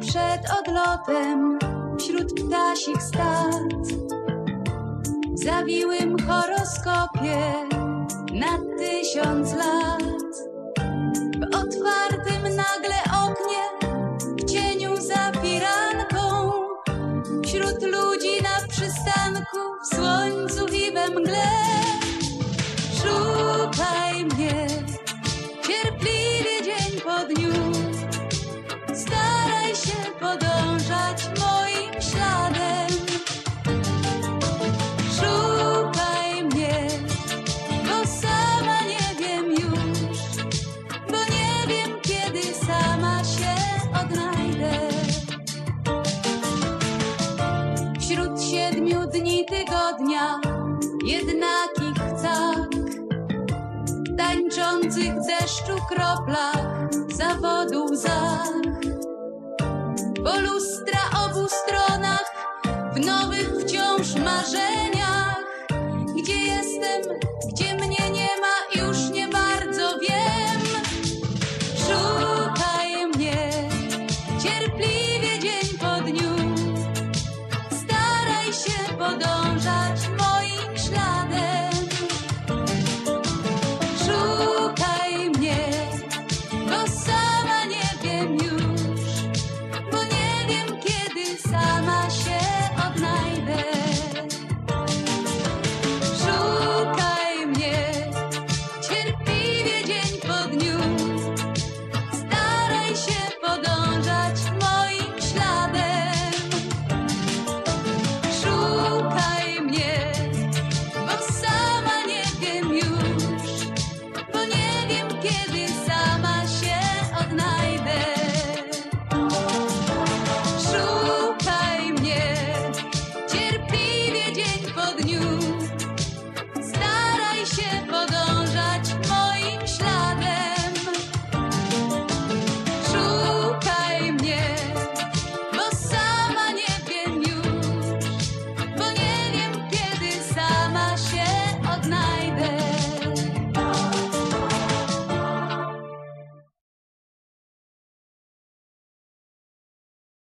przed odlotem wśród ptasich stad. W zawiłym horoskopie na tysiąc lat, w otwartym nagle dnia jednakich cak, tańczących w deszczu kroplach zawodu łzach. Po lustra obu stronach, w nowych wciąż marzeniach, gdzie jestem, gdzie mnie nie ma, już nie bardzo wiem. Szukaj mnie cierpliwie dzień po dniu, staraj się podobać.